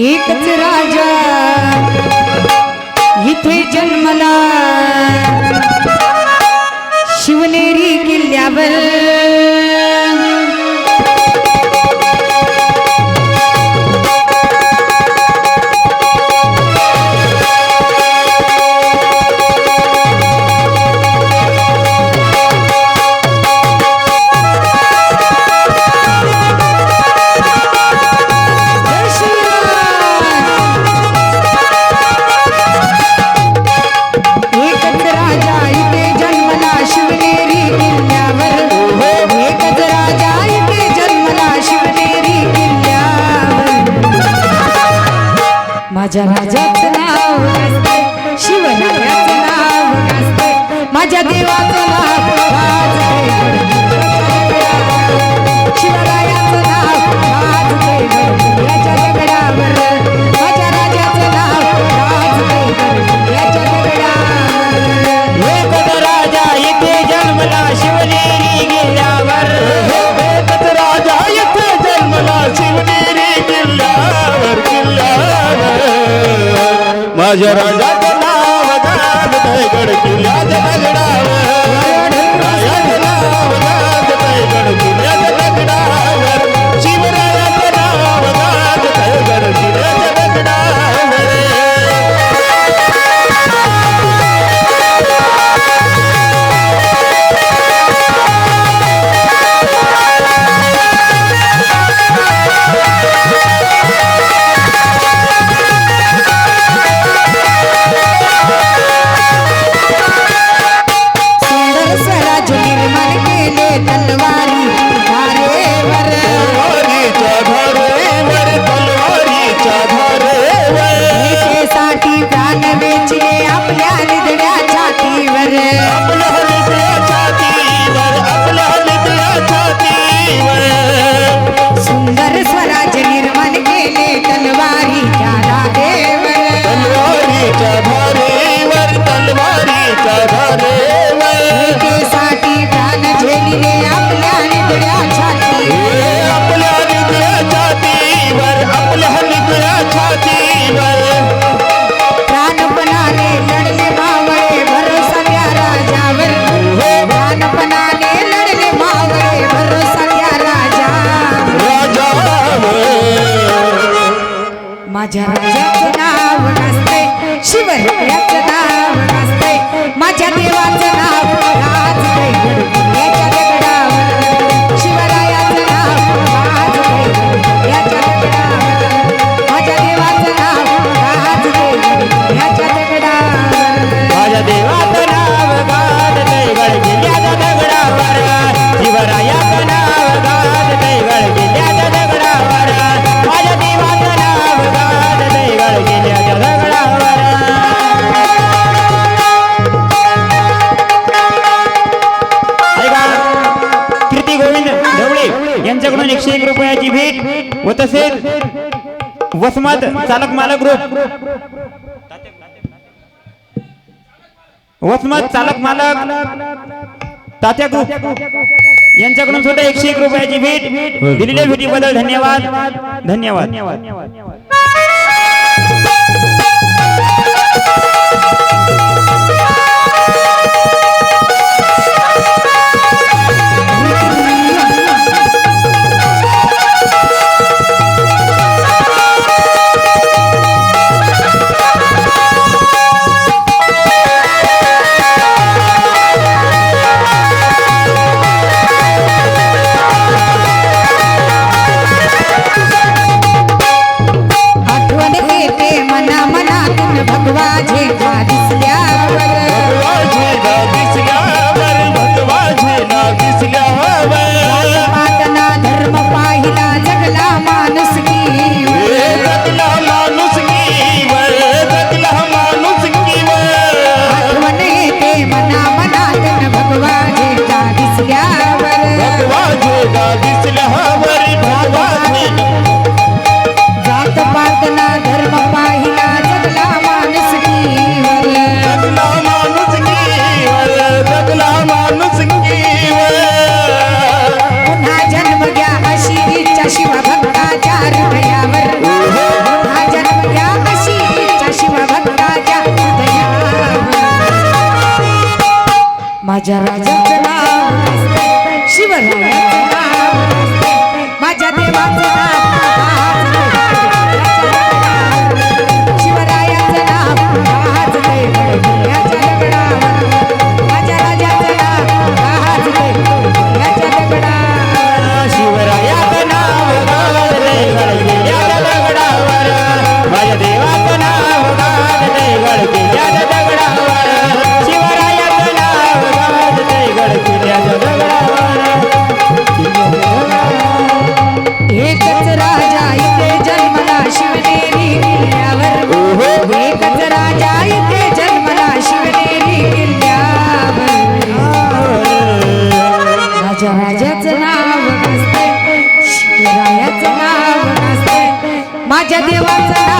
एकच राजा इथे जन्मला. शिवनेरी किल्ल्यावर माझ्या राजाच नाव शिवराज नाव माझ्या देवाचं नाव गाजते शिवराय রাজা রাজা सुंदर स्वराज निर्माण केले तलवारीच्या धारेवर. तलवारीच्या धारेवर pelajaran. यांच्याकडून एकशे एक रुपयाची भेट व तसेच वसमत चालक मालक ग्रुप वसमत चालक मालक तात्या ग्रुप यांच्याकडून सुद्धा एकशे एक रुपयाची भेट. दिलेल्या भेटीबद्दल धन्यवाद. धन्यवाद. धन्यवाद. রাজা রাজা माझ्या नाव नसते. शिवरायाचं नाव नसते. माझ्या देवाचं नाव